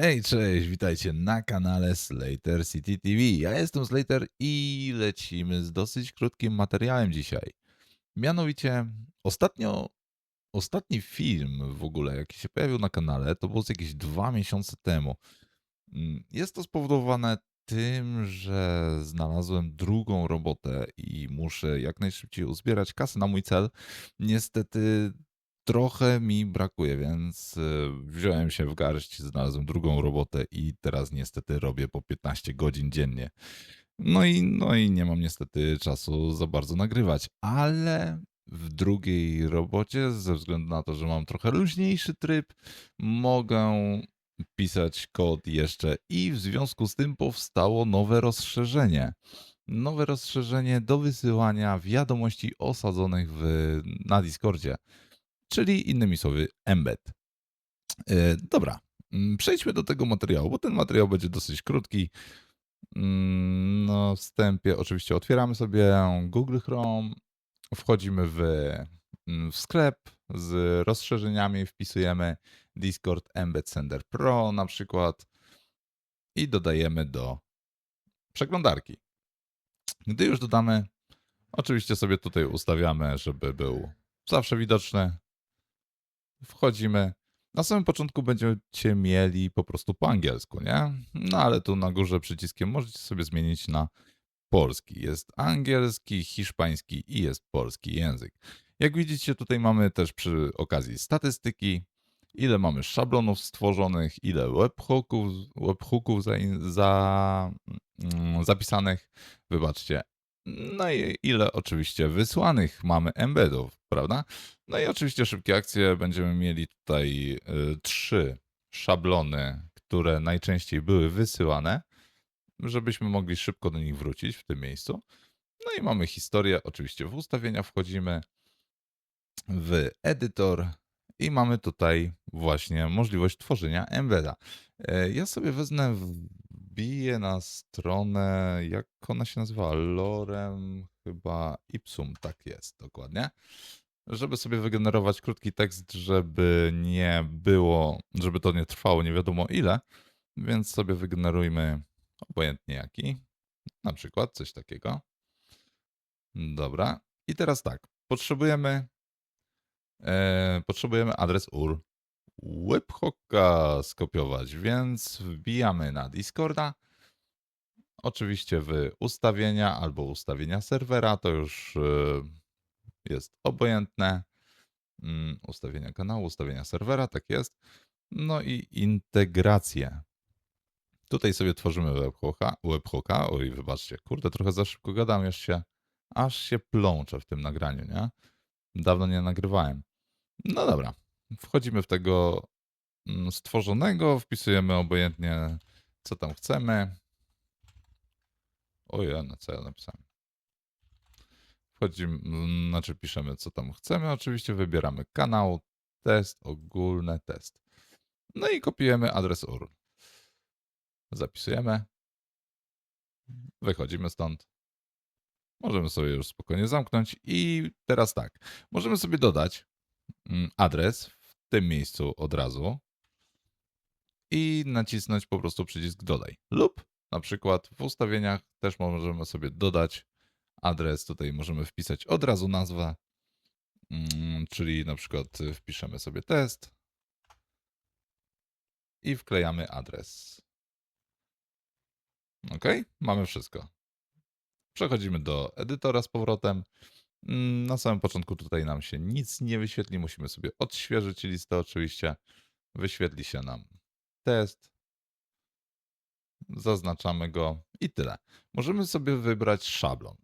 Hej, cześć, witajcie na kanale Slater City TV. Ja jestem Slater i lecimy z dosyć krótkim materiałem dzisiaj. Mianowicie, ostatnio, ostatni film w ogóle, jaki się pojawił na kanale, to było jakieś dwa miesiące temu. Mm, Jest to spowodowane tym, że znalazłem drugą robotę i muszę jak najszybciej uzbierać kasę na mój cel. Niestety trochę mi brakuje, więc e, wziąłem się w garść, znalazłem drugą robotę i teraz niestety robię po 15 godzin dziennie. No i, no i nie mam niestety czasu za bardzo nagrywać, ale w drugiej robocie, ze względu na to, że mam trochę luźniejszy tryb, mogę pisać kod jeszcze i w związku z tym powstało nowe rozszerzenie. Nowe rozszerzenie do wysyłania wiadomości osadzonych w, na Discordzie, czyli innymi słowy embed. E, Dobra, mm, przejdźmy do tego materiału, bo ten materiał będzie dosyć krótki. Mm, Na wstępie oczywiście otwieramy sobie Google Chrome, wchodzimy w, mm, w sklep z rozszerzeniami, wpisujemy Discord Embed Sender Pro na przykład i dodajemy do przeglądarki. Gdy już dodamy, oczywiście sobie tutaj ustawiamy, żeby był zawsze widoczny. Wchodzimy. Na samym początku będziecie mieli po prostu po angielsku, nie? No ale tu na górze przyciskiem możecie sobie zmienić na polski. Jest angielski, hiszpański i jest polski język. Jak widzicie, tutaj mamy też przy okazji statystyki, ile mamy szablonów stworzonych, ile webhooków, webhooków za, za, mm, zapisanych, wybaczcie. No i ile oczywiście wysłanych mamy embedów, prawda? No i oczywiście szybkie akcje. Będziemy mieli tutaj y, trzy szablony, które najczęściej były wysyłane, żebyśmy mogli szybko do nich wrócić w tym miejscu. No i mamy historię. Oczywiście w ustawienia wchodzimy w edytor i mamy tutaj właśnie możliwość tworzenia embeda. E, Ja sobie wezmę, wbiję na stronę, jak ona się nazywa? Lorem chyba Ipsum, tak jest, dokładnie. Żeby sobie wygenerować krótki tekst, żeby nie było, żeby to nie trwało nie wiadomo ile, więc sobie wygenerujmy obojętnie jaki, na przykład coś takiego. Dobra. I teraz tak, potrzebujemy e, potrzebujemy adres URL webhooka skopiować, więc wbijamy na Discorda. Oczywiście w ustawienia albo ustawienia serwera, to już e, jest obojętne. Mm, Ustawienia kanału, ustawienia serwera, tak jest. No i integrację. Tutaj sobie tworzymy webhooka. webhooka. Oj, wybaczcie, kurde, trochę za szybko gadam, już się, aż się plączę w tym nagraniu, nie? Dawno nie nagrywałem. No dobra, wchodzimy w tego mm, stworzonego, wpisujemy obojętnie co tam chcemy. Ojej, no co ja napisałem? Wchodzimy, mm, znaczy piszemy co tam chcemy, oczywiście wybieramy kanał, test, ogólne test. No i kopiujemy adres URL. Zapisujemy. Wychodzimy stąd. Możemy sobie już spokojnie zamknąć i teraz tak, możemy sobie dodać mm, adres tym miejscu od razu i nacisnąć po prostu przycisk dodaj. Lub na przykład w ustawieniach też możemy sobie dodać adres. Tutaj możemy wpisać od razu nazwę, mm, czyli na przykład wpiszemy sobie test i wklejamy adres. Ok, mamy wszystko. Przechodzimy do edytora z powrotem. Mm, Na samym początku tutaj nam się nic nie wyświetli. Musimy sobie odświeżyć listę oczywiście. Wyświetli się nam test. Zaznaczamy go i tyle. Możemy sobie wybrać szablon,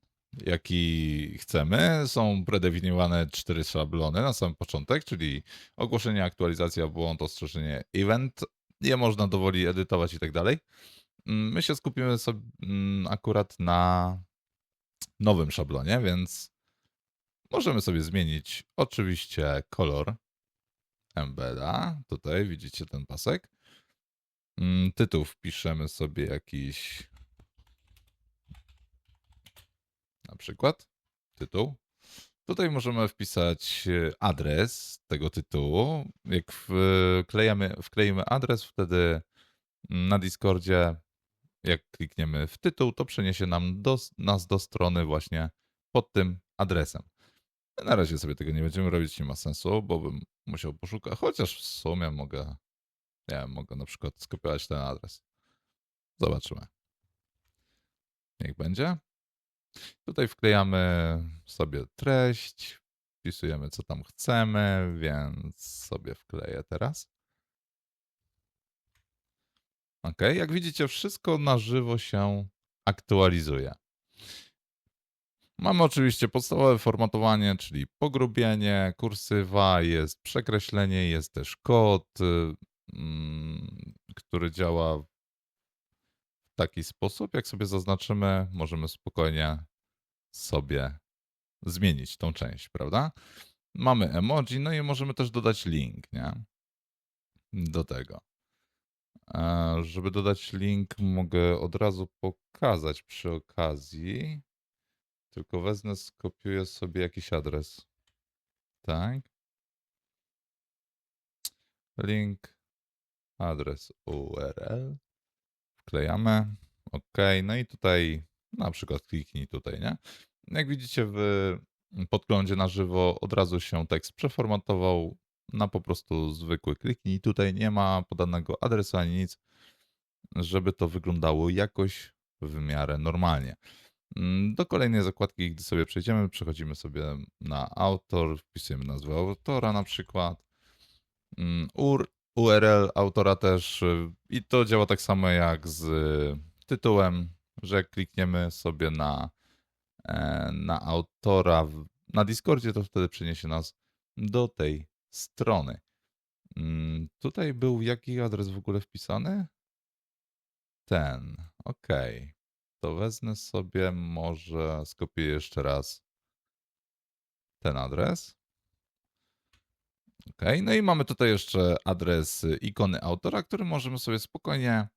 jaki chcemy. Są predefiniowane cztery szablony na sam początek, czyli ogłoszenie, aktualizacja, błąd, ostrzeżenie, event. Je można dowoli edytować i tak dalej. Mm, My się skupimy sobie mm, akurat na nowym szablonie, więc możemy sobie zmienić oczywiście kolor embeda. Tutaj widzicie ten pasek. Mm, Tytuł wpiszemy sobie jakiś na przykład tytuł. Tutaj możemy wpisać e, adres tego tytułu. Jak wklejemy, wkleimy adres, wtedy Na Discordzie, jak klikniemy w tytuł, to przeniesie nam do, nas do strony właśnie pod tym adresem. Na razie sobie tego nie będziemy robić, nie ma sensu, bo bym musiał poszukać, chociaż w sumie mogę, nie wiem, mogę na przykład skopiować ten adres. Zobaczymy. Niech będzie. Tutaj wklejamy sobie treść, wpisujemy co tam chcemy, więc sobie wkleję teraz. Ok, jak widzicie, wszystko na żywo się aktualizuje. Mamy oczywiście podstawowe formatowanie, czyli pogrubienie, kursywa, jest przekreślenie, jest też kod, y, mm, który działa w taki sposób. Jak sobie zaznaczymy, możemy spokojnie sobie zmienić tą część, prawda? Mamy emoji, no i możemy też dodać link, nie? Do tego. E, Żeby dodać link, mogę od razu pokazać przy okazji. Tylko wezmę, skopiuję sobie jakiś adres. Tak. Link, adres URL. Wklejamy. OK. No i tutaj na przykład kliknij tutaj, nie? Jak widzicie w podglądzie na żywo od razu się tekst przeformatował na po prostu zwykły kliknij. Tutaj nie ma podanego adresu ani nic, żeby to wyglądało jakoś w miarę normalnie. Mm, Do kolejnej zakładki, gdy sobie przejdziemy, przechodzimy sobie na autor, wpisujemy nazwę autora na przykład, Mm, UR, URL autora też y, i to działa tak samo jak z tytułem, że klikniemy sobie na, e, na autora na Discordzie, to wtedy przeniesie nas do tej strony. Mm, Tutaj był jaki adres w ogóle wpisany? Ten. Ok. To wezmę sobie, może skopiuję jeszcze raz ten adres. Ok. No i mamy tutaj jeszcze adres ikony autora, który możemy sobie spokojnie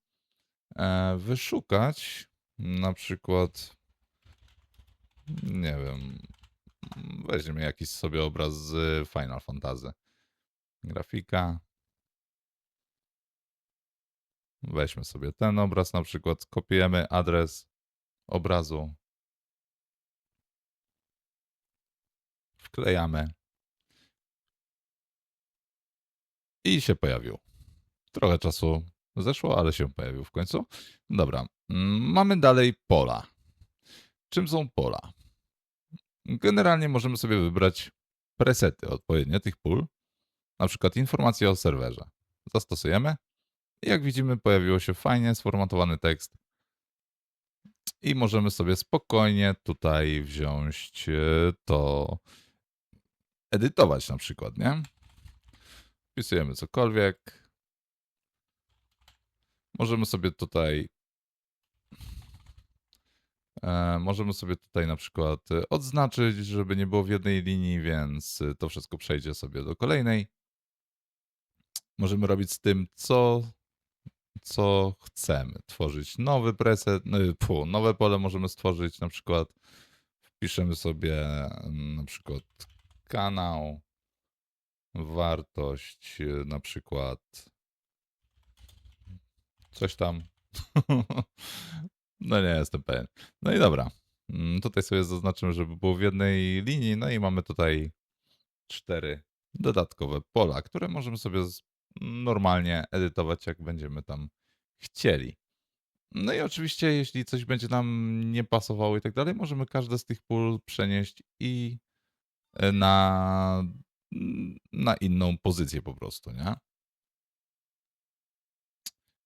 e, wyszukać. Na przykład, nie wiem, weźmiemy jakiś sobie obraz z Final Fantasy. Grafika. Weźmy sobie ten obraz, na przykład kopiujemy adres obrazu. Wklejamy. I się pojawił. Trochę czasu zeszło, ale się pojawił w końcu. Dobra. Mamy dalej pola. Czym są pola? Generalnie możemy sobie wybrać presety odpowiednie tych pól. Na przykład informacje o serwerze. Zastosujemy. Jak widzimy, pojawiło się fajnie sformatowany tekst. I możemy sobie spokojnie tutaj wziąć e, to, edytować na przykład, nie? Wpisujemy cokolwiek. Możemy sobie tutaj e, możemy sobie tutaj na przykład e, odznaczyć, żeby nie było w jednej linii, więc to wszystko przejdzie sobie do kolejnej. Możemy robić z tym, co, co chcemy. Tworzyć nowy preset, no, pu, nowe pole możemy stworzyć, na przykład wpiszemy sobie mm, na przykład kanał, wartość, e, na przykład coś tam. No nie jestem pewien. No i dobra. Mm, Tutaj sobie zaznaczymy, żeby było w jednej linii. No i mamy tutaj cztery dodatkowe pola, które możemy sobie normalnie edytować, jak będziemy tam chcieli. No i oczywiście, jeśli coś będzie nam nie pasowało i tak dalej, możemy każde z tych pól przenieść i e, na, na inną pozycję po prostu, nie?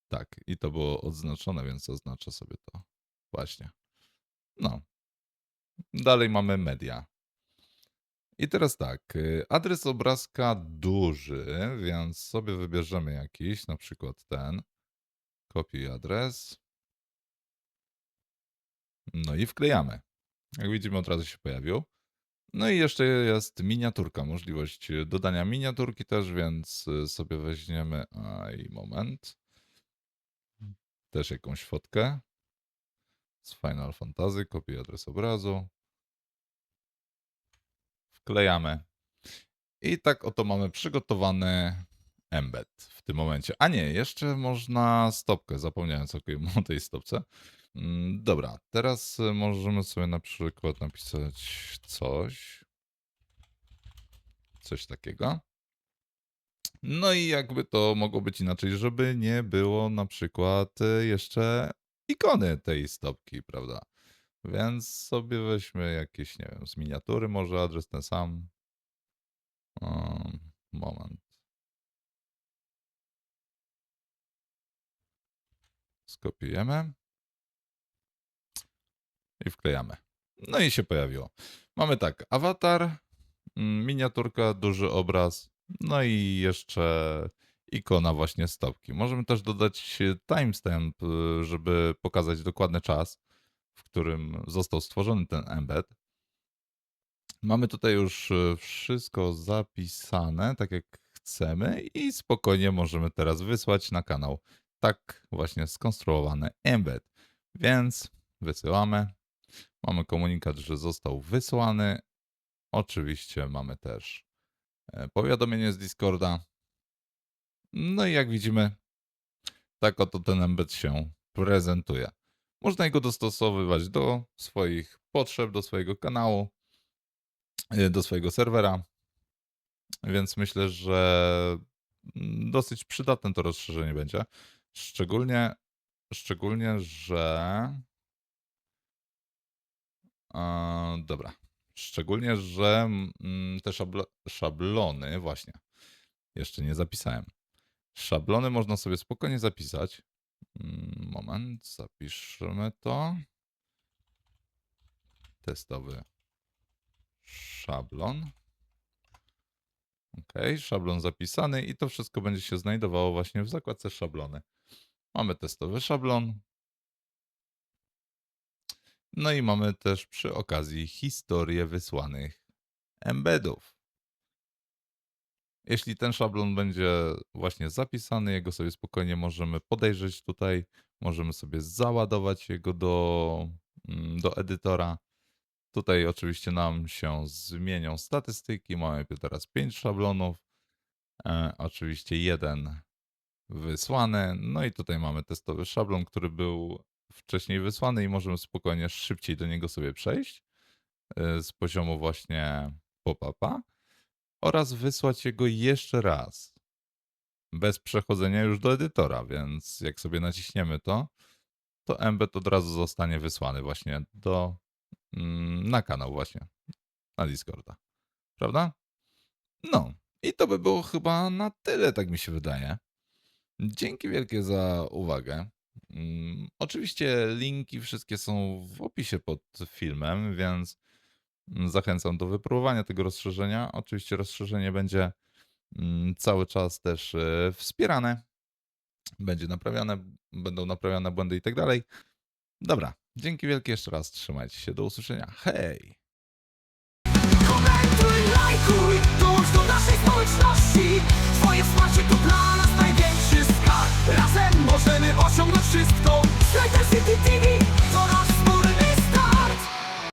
Tak, i to było odznaczone, więc zaznaczę sobie to. Właśnie. No. Dalej mamy media. I teraz tak, y, adres obrazka duży, więc sobie wybierzemy jakiś, na przykład ten. Kopiuj adres. No i wklejamy. Jak widzimy, od razu się pojawił. No i jeszcze jest miniaturka, możliwość dodania miniaturki też, więc y, sobie weźmiemy, aj, moment, też jakąś fotkę z Final Fantasy, kopiuj adres obrazu, wklejamy. I tak oto mamy przygotowany embed w tym momencie. A nie, jeszcze można stopkę. Zapomniałem całkiem o tej stopce. Mm, Dobra, teraz możemy sobie na przykład napisać coś. Coś takiego. No i jakby to mogło być inaczej, żeby nie było na przykład y, jeszcze ikony tej stopki, prawda? Więc sobie weźmy jakieś, nie wiem, z miniatury może adres ten sam. Moment. Skopiujemy. I wklejamy. No i się pojawiło. Mamy tak, awatar, mm, miniaturka, duży obraz, no i jeszcze ikona właśnie stopki. Możemy też dodać timestamp, y, żeby pokazać dokładny czas, w którym został stworzony ten embed. Mamy tutaj już y, wszystko zapisane, tak jak chcemy i spokojnie możemy teraz wysłać na kanał. Tak właśnie skonstruowany embed. Więc wysyłamy. Mamy komunikat, że został wysłany. Oczywiście mamy też e, powiadomienie z Discorda. No i jak widzimy, tak oto ten embed się prezentuje. Można jego dostosowywać do swoich potrzeb, do swojego kanału, e, do swojego serwera. Więc myślę, że mm, dosyć przydatne to rozszerzenie będzie. Szczególnie, szczególnie, że dobra. Szczególnie, że mm, te szablo- szablony, właśnie, jeszcze nie zapisałem. Szablony można sobie spokojnie zapisać. Mm, Moment, zapiszmy to. Testowy szablon. Ok, szablon zapisany i to wszystko będzie się znajdowało właśnie w zakładce szablony. Mamy testowy szablon, no i mamy też przy okazji historię wysłanych embedów. Jeśli ten szablon będzie właśnie zapisany, jego sobie spokojnie możemy podejrzeć tutaj, możemy sobie załadować jego do, mm, do edytora. Tutaj oczywiście nam się zmienią statystyki. Mamy teraz 5 szablonów, e, oczywiście jeden wysłany. No i tutaj mamy testowy szablon, który był wcześniej wysłany i możemy spokojnie szybciej do niego sobie przejść y, z poziomu właśnie pop-upa oraz wysłać jego jeszcze raz bez przechodzenia już do edytora, więc jak sobie naciśniemy to, to embed od razu zostanie wysłany właśnie do mm, na kanał właśnie na Discorda. Prawda? No, i to by było chyba na tyle, tak mi się wydaje. Dzięki wielkie za uwagę. Mm, Oczywiście linki wszystkie są w opisie pod filmem, więc zachęcam do wypróbowania tego rozszerzenia. Oczywiście rozszerzenie będzie mm, cały czas też e, wspierane. Będzie naprawiane, będą naprawiane błędy i tak dalej. Dobra, dzięki wielkie jeszcze raz. Trzymajcie się, do usłyszenia. Hej! Komentuj, lajkuj, dołącz do naszej społeczności Twoje wsparcie to dla nas największy skarb Razem możemy osiągnąć wszystko